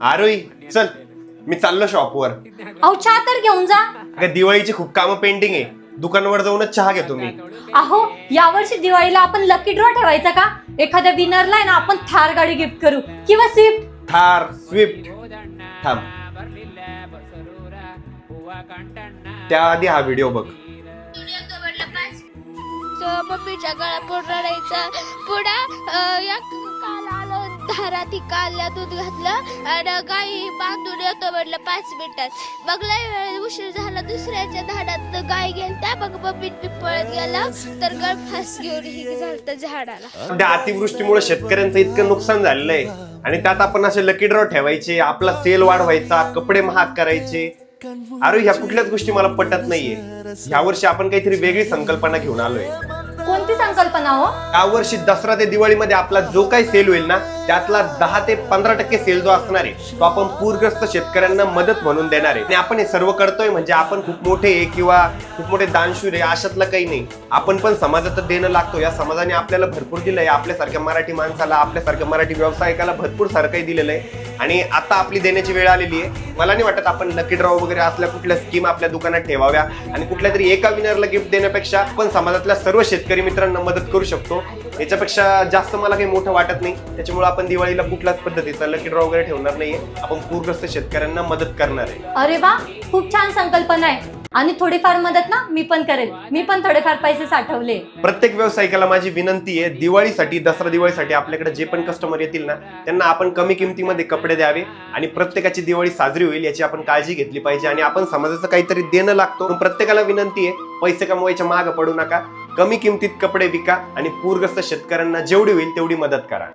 आरोही चल. मी चाललो शॉपवर अहो चहा तर घेऊन जा. अगं दिवाळीची खूप कामं पेंडिंग आहे. दुकानावर जाऊनच चहा घेतो मी. अहो यावर्षी दिवाळीला आपण लकी ड्रॉ ठेवायचा का? एखाद्या विनरला आहे ना आपण थार गाडी गिफ्ट करू किंवा स्विफ्ट थार स्विफ्ट थांब. त्याआधी हा व्हिडिओ बघ. मम्मीच्या गळा पूर्ण पुढा अं, या काल आलं. धाराती कालल्या दूध घातलं आणि गाई बांधून येतो म्हटलं पाच मिनिटात मग लय वेळ उशीर झाला दुसऱ्याच्या झाडात गाय गेलत्या मग मम्मी पळत गेला तर गळ फास घेऊन ही झालं झाडाला. अतिवृष्टीमुळे शेतकऱ्यांचं इतकं नुकसान झालेलं आहे. आणि त्यात आपण असे लकी ड्रॉ ठेवायचे आपला सेल वाढवायचा कपडे महाग करायचे. अरे ह्या कुठल्याच गोष्टी मला पटत नाहीये. ह्या वर्षी आपण काहीतरी वेगळी संकल्पना घेऊन आलोय. कोणती संकल्पना हो? या वर्षी दसरा ते दिवाळीमध्ये आपला जो काही सेल होईल ना त्यातला दहा ते पंधरा टक्के सेल जो असणार आहे तो आपण पूरग्रस्त शेतकऱ्यांना मदत म्हणून देणार आहे. आणि आपण हे सर्व करतोय म्हणजे आपण खूप मोठे आहे किंवा खूप मोठे दानशूर आहे अशातलं काही नाही. आपण पण समाजात देणं लागतो या समाजाने आपल्याला भरपूर दिलंय. आपल्यासारख्या मराठी माणसाला आपल्यासारख्या मराठी व्यावसायिकाला भरपूर सारं काही दिलेलं आहे. आणि आता आपली देण्याची वेळ आलेली आहे. मला नाही वाटत आपण लकी ड्रॉ वगैरे असल्या कुठल्या स्कीम आपल्या दुकानात ठेवाव्या. आणि कुठल्या तरी एका विनरला गिफ्ट देण्यापेक्षा आपण समाजातल्या सर्व शेतकरी मित्रांना मदत करू शकतो. याच्यापेक्षा जास्त मला काही मोठं वाटत नाही. त्याच्यामुळे आपण दिवाळीला कुठल्याच पद्धतीचा लकी ड्रॉ वगैरे ठेवणार नाहीये. आपण पूरग्रस्त शेतकऱ्यांना मदत करणार आहे. अरे वा खूप छान संकल्पना आहे. आणि थोडीफार मदत ना मी पण करेल. मी पण थोडेफार पैसे साठवले. प्रत्येक व्यावसायिकाला माझी विनंती आहे दिवाळीसाठी दसरा दिवाळीसाठी आपल्याकडे जे पण कस्टमर येतील ना त्यांना आपण कमी किमतीमध्ये कपडे द्यावे आणि प्रत्येकाची दिवाळी साजरी होईल याची आपण काळजी घेतली पाहिजे आणि आपण समाजाचं काहीतरी देणं लागतो. प्रत्येकाला विनंती आहे पैसे कमवायच्या मागं पडू नका. कमी किमतीत कपडे विका आणि पूरग्रस्त शेतकऱ्यांना जेवढी होईल तेवढी मदत करा.